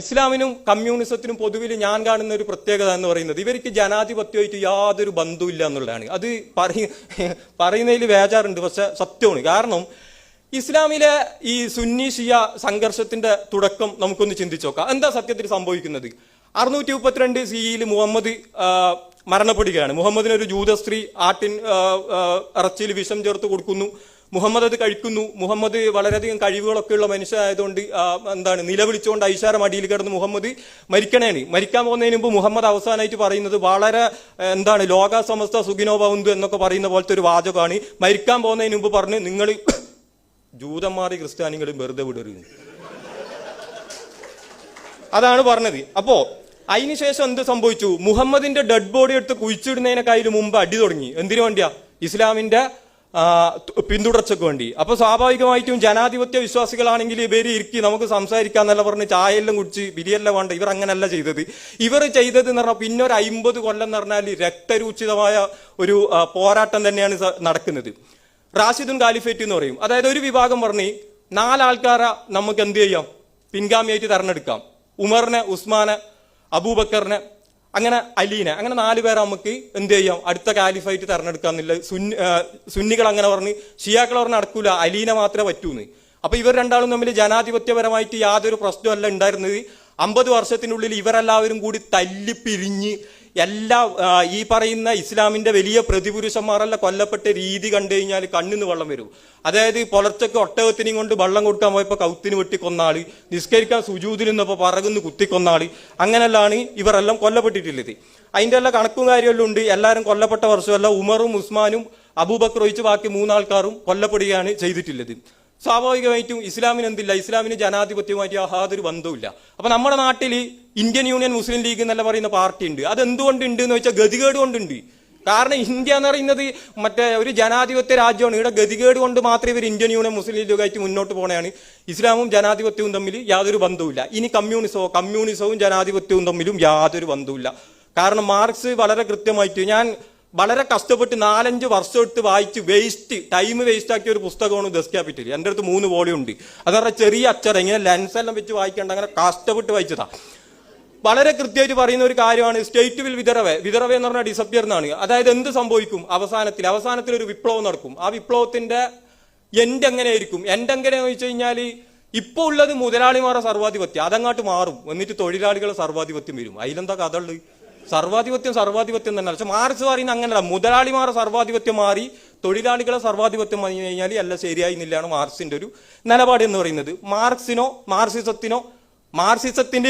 ഇസ്ലാമിനും കമ്മ്യൂണിസത്തിനും പൊതുവിൽ ഞാൻ കാണുന്ന ഒരു പ്രത്യേകത എന്ന് പറയുന്നത് ഇവർക്ക് ജനാധിപത്യമായിട്ട് യാതൊരു ബന്ധുവില്ല എന്നുള്ളതാണ്. അത് പറയ പറയുന്നതിൽ വേജാറുണ്ട് പക്ഷെ സത്യമാണ്. കാരണം ഇസ്ലാമിലെ ഈ സുന്നി ഷിയ സംഘർഷത്തിന്റെ തുടക്കം നമുക്കൊന്ന് ചിന്തിച്ചു നോക്കാം. എന്താ സത്യത്തിൽ സംഭവിക്കുന്നത്? അറുന്നൂറ്റി മുപ്പത്തിരണ്ട് സിയിൽ മുഹമ്മദ് മരണപ്പെടുകയാണ്. മുഹമ്മദിന് ഒരു സ്ത്രീ ആട്ടിൻ ഇറച്ചിയിൽ വിഷം ചേർത്ത് കൊടുക്കുന്നു. മുഹമ്മദ് അത് കഴിക്കുന്നു. മുഹമ്മദ് വളരെയധികം കഴിവുകളൊക്കെ ഉള്ള മനുഷ്യനായതുകൊണ്ട് ആ, എന്താണ് നിലവിളിച്ചുകൊണ്ട് ഐഷാര മടിയിൽ കിടന്ന് മുഹമ്മദ് മരിക്കണേണ്. മരിക്കാൻ പോകുന്നതിന് മുമ്പ് മുഹമ്മദ് അവസാനമായിട്ട് പറയുന്നത് വളരെ എന്താണ് ലോക സമസ്ത സുഖിനോഭവന്തു എന്നൊക്കെ പറയുന്ന പോലത്തെ ഒരു വാചകമാണ്. മരിക്കാൻ പോകുന്നതിന് മുമ്പ് പറഞ്ഞ് നിങ്ങൾ ജൂതന്മാരെ ക്രിസ്ത്യാനികളും വെറുതെ വിടരുത്. അതാണ് പറഞ്ഞത്. അപ്പോ അതിനുശേഷം എന്ത് സംഭവിച്ചു? മുഹമ്മദിന്റെ ഡെഡ് ബോഡി എടുത്ത് കുഴിച്ചിടുന്നതിനേക്കാളും മുമ്പ് അടി തുടങ്ങി. എന്തിനു വേണ്ടിയാ? ഇസ്ലാമിന്റെ പിന്തുടർച്ചയ്ക്ക് വേണ്ടി. അപ്പോൾ സ്വാഭാവികമായിട്ടും ജനാധിപത്യ വിശ്വാസികളാണെങ്കിൽ ഇവർ ഇരിക്കി നമുക്ക് സംസാരിക്കാന്നല്ല പറഞ്ഞ് ചായയെല്ലാം കുടിച്ച് ബിരിയെല്ലാം വേണ്ട. ഇവർ അങ്ങനല്ല ചെയ്തത്. ഇവർ ചെയ്തത് എന്ന് പറഞ്ഞാൽ പിന്നെ ഒരു അമ്പത് കൊല്ലം എന്ന് പറഞ്ഞാൽ രക്തരൂചിതമായ ഒരു പോരാട്ടം തന്നെയാണ് നടക്കുന്നത്. റാഷിദുൻ കാലിഫേറ്റ് എന്ന് പറയും. അതായത് ഒരു വിഭാഗം പറഞ്ഞ് നാലാൾക്കാരെ നമുക്ക് എന്ത് ചെയ്യാം? പിൻഗാമിയായിട്ട് തെരഞ്ഞെടുക്കാം. ഉമറിനെ ഉസ്മാനെ അബൂബക്കറിനെ അങ്ങനെ അലീന അങ്ങനെ നാല് പേരെ നമുക്ക് എന്ത് ചെയ്യാം? അടുത്ത കാലിഫായിട്ട് തെരഞ്ഞെടുക്കാന്നില്ല സുന്നി സുന്നികൾ അങ്ങനെ പറഞ്ഞ് ഷിയാക്കൾ പറഞ്ഞ് നടക്കൂല അലീനെ മാത്രമേ പറ്റൂന്ന്. അപ്പൊ ഇവർ രണ്ടാളും തമ്മിൽ ജനാധിപത്യപരമായിട്ട് യാതൊരു പ്രശ്നമല്ല ഉണ്ടായിരുന്നത്. അമ്പത് വർഷത്തിനുള്ളിൽ ഇവരെല്ലാവരും കൂടി തല്ലിപ്പിരിഞ്ഞ് എല്ലാ ഈ പറയുന്ന ഇസ്ലാമിന്റെ വലിയ പ്രതിപുരുഷന്മാരെല്ലാം കൊല്ലപ്പെട്ട രീതി കണ്ടു കഴിഞ്ഞാൽ കണ്ണിന്ന് വെള്ളം വരും. അതായത് പുലർച്ചയ്ക്ക് ഒട്ടകത്തിനെയും കൊണ്ട് വെള്ളം കൊടുക്കാൻ പോയപ്പോൾ കൗത്തിന് വെട്ടി കൊന്നാൾ നിസ്കരിക്കാൻ സുജൂതിൽ നിന്നപ്പോൾ പറകുന്ന് കുത്തിക്കൊന്നാൾ അങ്ങനെല്ലാണ് ഇവരെല്ലാം കൊല്ലപ്പെട്ടിട്ടുള്ളത്. അതിന്റെ എല്ലാ കണക്കും കാര്യമെല്ലാം ഉണ്ട്. എല്ലാവരും കൊല്ലപ്പെട്ട വർഷമല്ല ഉമറും ഉസ്മാനും അബൂബക്കർ ഒഴിച്ച് ബാക്കി മൂന്നാൾക്കാരും കൊല്ലപ്പെടുകയാണ് ചെയ്തിട്ടുള്ളത്. സ്വാഭാവികമായിട്ടും ഇസ്ലാമിന് എന്തില്ല? ഇസ്ലാമിന് ജനാധിപത്യവുമായിട്ട് യാതൊരു ബന്ധവുമില്ല. അപ്പൊ നമ്മുടെ നാട്ടിൽ ഇന്ത്യൻ യൂണിയൻ മുസ്ലിം ലീഗ് എന്നല്ല പറയുന്ന പാർട്ടി ഉണ്ട് അത് എന്തുകൊണ്ട് ഉണ്ട് എന്ന് വെച്ചാൽ ഗതികേട് കൊണ്ടുണ്ട്. കാരണം ഇന്ത്യ എന്ന് പറയുന്നത് മറ്റേ ഒരു ജനാധിപത്യ രാജ്യമാണ്. ഇവിടെ ഗതികേട് കൊണ്ട് മാത്രമേ ഇവർ ഇന്ത്യൻ യൂണിയൻ മുസ്ലിം ലീഗായിട്ട് മുന്നോട്ട് പോകണയാണ് ഇസ്ലാമും ജനാധിപത്യവും തമ്മിൽ യാതൊരു ബന്ധവുമില്ല. ഇനി കമ്മ്യൂണിസമോ കമ്മ്യൂണിസവും ജനാധിപത്യവും തമ്മിലും യാതൊരു ബന്ധവുമില്ല. കാരണം മാർക്സ് വളരെ കൃത്യമായിട്ട് ഞാൻ വളരെ കഷ്ടപ്പെട്ട് നാലഞ്ച് വർഷം എടുത്ത് വായിച്ച് വേസ്റ്റ് ടൈം വേസ്റ്റ് ആക്കിയ ഒരു പുസ്തകമാണ് ദസ് ക്യാപിറ്റൽ. എന്റെ അടുത്ത് മൂന്ന് വോളിയം ഉണ്ട്. അത് പറഞ്ഞാൽ ചെറിയ അച്ചട ഇങ്ങനെ ലെൻസ് എല്ലാം വെച്ച് വായിക്കേണ്ട അങ്ങനെ കഷ്ടപ്പെട്ട് വായിച്ചതാ. വളരെ കൃത്യമായിട്ട് പറയുന്ന ഒരു കാര്യമാണ് സ്റ്റേറ്റ് വിൽ വിതറവേ. വിതറവേ എന്ന് പറഞ്ഞാൽ ഡിസപ്പിയർ എന്നാണ്. അതായത് എന്ത് സംഭവിക്കും? അവസാനത്തിൽ അവസാനത്തിൽ ഒരു വിപ്ലവം നടക്കും. ആ വിപ്ലവത്തിന്റെ എന്റെ എങ്ങനെയായിരിക്കും? എന്റെ എങ്ങനെയാന്ന് വെച്ച് കഴിഞ്ഞാൽ ഇപ്പോൾ ഉള്ളത് മുതലാളിമാരുടെ സർവാധിപത്യം. അതങ്ങാട്ട് മാറും. എന്നിട്ട് തൊഴിലാളികളുടെ സർവാധിപത്യം വരും. അതിലെന്താ കഥ ഉള്ളത്? സർവാധിപത്യം സർവാധിപത്യം തന്നെ. പക്ഷെ മാർക്സ് പറയുന്ന അങ്ങനെയല്ല. മുതലാളിമാരുടെ സർവാധിപത്യം മാറി തൊഴിലാളികളെ സർവാധിപത്യം വന്നു കഴിഞ്ഞാൽ അല്ല ശരിയായി എന്നില്ലാണ് മാർക്സിന്റെ ഒരു നിലപാട് എന്ന് പറയുന്നത്. മാർക്സിനോ മാർസിസത്തിനോ മാർക്സിസത്തിന്റെ